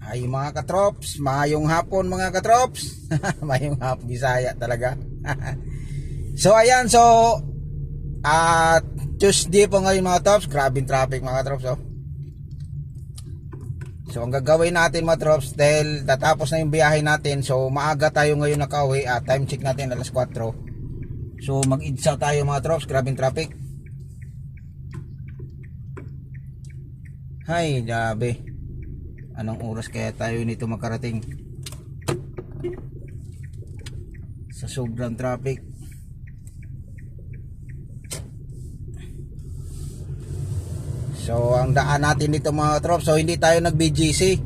Ay mga katrops, mayong hapon mga katrops. mayong hapon Bisaya talaga. so ayan, so at Tuesday po ngayon mga trops, grabing traffic mga trops oh. So ang gagawin natin mga trops dahil tatapos na yung biyahe natin so maaga tayo ngayon nakauwi at time check natin alas 4. So mag-idsa tayo mga trops, grabing traffic. Hay, grabe. Anong oras kaya tayo nito makarating? Sa sobrang traffic. So, ang daan natin dito mga trops, so hindi tayo nag-BGC.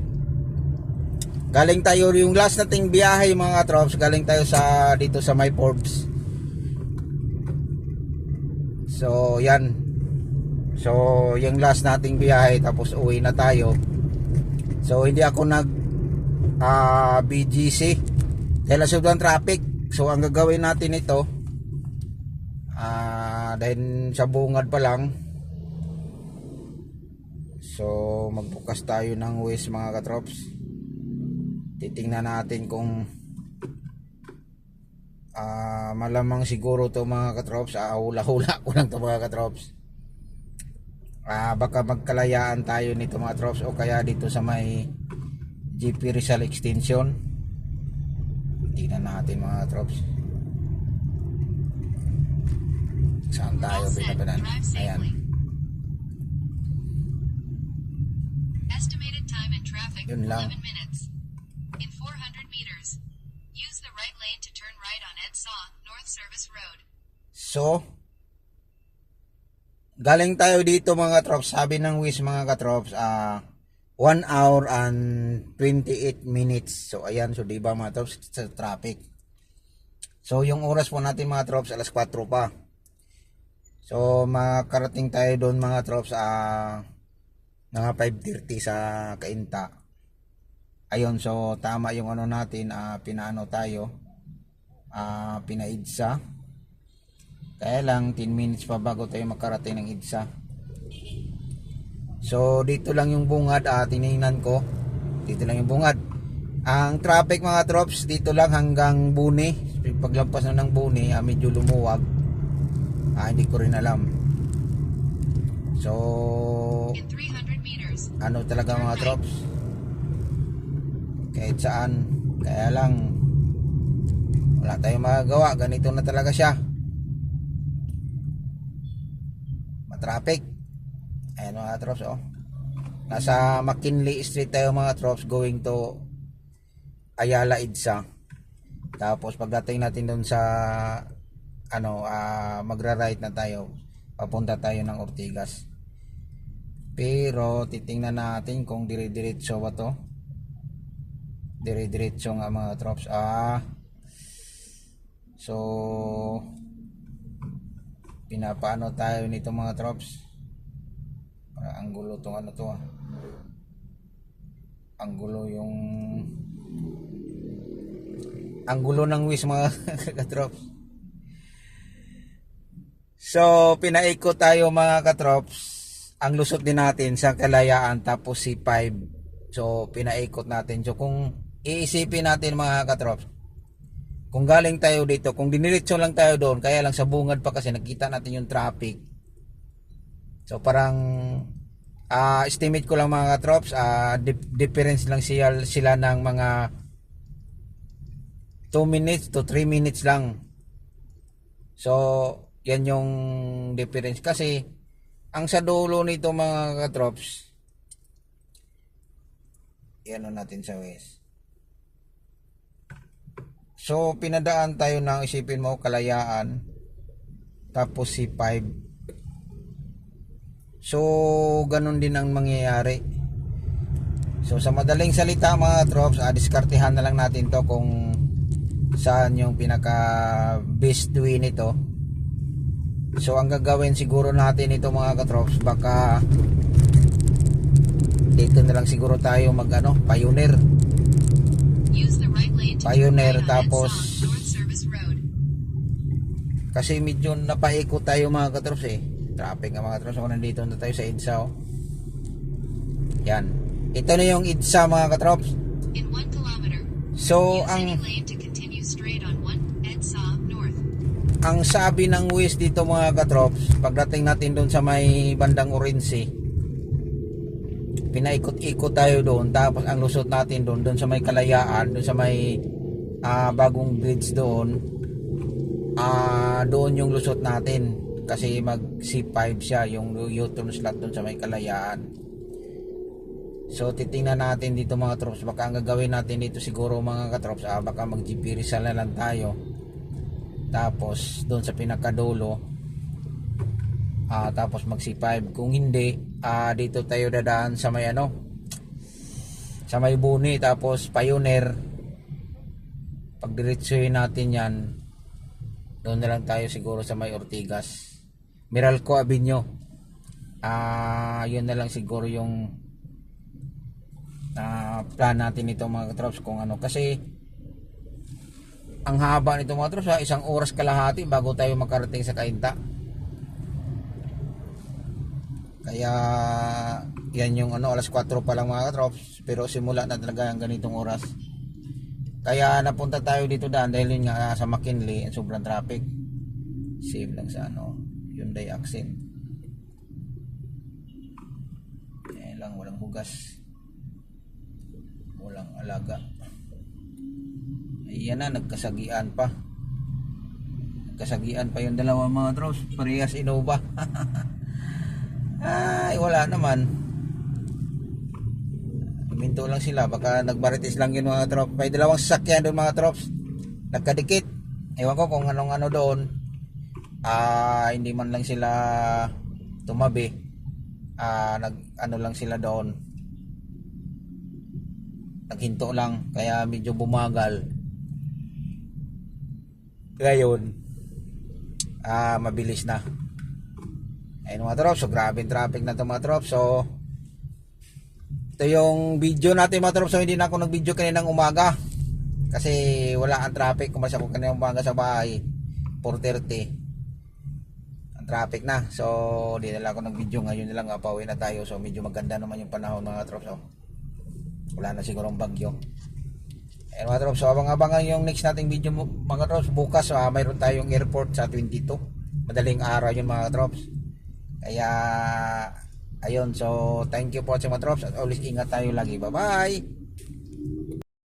Galing tayo yung last nating biyahe mga trops, galing tayo sa dito sa My Forbes. So, yan. So, yung last nating biyahe tapos uwi na tayo. So, hindi ako nag ah, BGC dahil sobrang traffic. So, ang gagawin natin ito ah dahil sa bungad pa lang So, magbukas tayo ng waste mga katrops. Titingnan natin kung ah malamang siguro to mga katrops. Ah, hula-hula ko lang to mga katrops. Ah, baka magkalayaan tayo nito mga trops o kaya dito sa may GP Rizal Extension. Tingnan natin mga trops. Saan tayo pinapanan? Ayan. Estimated time in traffic, Yun lang. 11 minutes. In 400 meters, use the right lane to turn right on Edsaw, North Service Road. So, galing tayo dito mga katrops. Sabi ng Wish mga katrops, ah 1 hour and 28 minutes. So, ayan. So, di ba mga trops sa traffic. So, yung oras po natin mga trops, alas 4 pa. So, makarating tayo doon mga trops, ah mga 5.30 sa Kainta. Ayun, so tama yung ano natin, ah pinaano tayo, ah pinaidsa. Kaya lang 10 minutes pa bago tayo makarating ng idsa. So dito lang yung bungad, ah tiningnan ko. Dito lang yung bungad. Ang traffic mga trops dito lang hanggang Buni. Paglampas na ng Buni, ah, medyo lumuwag. Ah hindi ko rin alam. So In 300 meters, ano talaga mga trops kahit saan kaya lang wala tayong magagawa ganito na talaga siya matraffic ayan mga trops oh nasa McKinley Street tayo mga trops going to Ayala Idsa tapos pagdating natin doon sa ano ah magra-right na tayo papunta tayo ng Ortigas pero titingnan natin kung dire-diretso ba to. Dire-diretso nga mga trops. Ah. So pinapaano tayo nito mga trops. Para ang gulo tong ano to ah. Ang gulo yung ang gulo ng wish mga katrops. So pinaikot tayo mga katrops ang lusot din natin sa kalayaan tapos si 5 so pinaikot natin so kung iisipin natin mga katrops kung galing tayo dito kung diniretso lang tayo doon kaya lang sa bungad pa kasi nakita natin yung traffic. So parang ah estimate ko lang mga katrops ah dif- difference lang sila, sila ng mga 2 minutes to 3 minutes lang. So yan yung difference. Kasi ang sa dulo nito mga katrops yan natin sa west so pinadaan tayo ng isipin mo kalayaan. Tapos si 5 so ganun din ang mangyayari. So sa madaling salita mga trops ah, diskartehan na lang natin to kung saan yung pinaka best way nito. So ang gagawin siguro natin ito mga katrops baka dito na lang siguro tayo mag ano, pioneer. use the right Pioneer, tapos-. Kasi medyo napaikot tayo mga katrops eh. Traffic nga mga katrops. Ako nandito na tayo sa EDSA oh. Yan. Ito na yung EDSA mga katrops. In 1 kilometer, So, ang any lane to continue straight on 1 EDSA North. ang sabi ng Wiz dito mga katrops, pagdating natin doon sa may bandang Orense, pinaikot-ikot tayo doon, tapos ang lusot natin doon, doon sa may kalayaan, doon sa may ah, bagong bridge doon, ah doon yung lusot natin. Kasi mag C5 siya, yung U-turn slot doon sa may kalayaan. So titingnan natin dito mga troops, baka ang gagawin natin dito siguro mga katrops, ah, baka mag GP Rizal na lang tayo. Tapos doon sa pinakadulo, ah, tapos mag C5. Kung hindi, ah, dito tayo dadaan sa may ano, sa may Buni, tapos Pioneer. Pag diretsuhin natin yan, doon na lang tayo siguro sa may Ortigas. Meralco Avenue. Ah, yun na lang siguro yung na plan natin ito mga katrops kung ano kasi ang haba nito mga katrops ha, isang oras kalahati bago tayo makarating sa Kainta kaya yan yung ano alas 4 pa lang mga katrops pero simula na talaga ang ganitong oras. Kaya napunta tayo dito daan dahil yun nga sa McKinley sobrang traffic. Save lang sa ano Hyundai Accent. Ayan lang walang hugas. Walang alaga. Ayan na nagkasagian pa. Nagkasagian pa yung dalawa mga trolls parehas Innova ay wala naman. Minto lang sila. Baka nagbaritis lang yun mga troops may dalawang sasakyan doon mga troops nagkadikit. Ewan ko kung anong ano doon. Ah hindi man lang sila tumabi. Ah nag ano lang sila doon. Naghinto lang. Kaya medyo bumagal. Ngayon ah mabilis na ayun mga trops so grabe yung traffic na to mga trops so ito yung video natin mga trops so hindi na ako nag video kaninang umaga kasi wala ang traffic kumas ako kaninang umaga sa bahay 4.30 ang traffic na so hindi na ako nag video ngayon na lang na tayo so medyo maganda naman yung panahon mga trops so wala na sigurong bagyo Ayan mga trops, so abang-abangan yung next nating video mga trops. Bukas ah, mayroon tayong airport sa 22. Madaling araw yun mga trops. Kaya, ayun, so thank you po sa mga trops. At always ingat tayo lagi. Bye-bye!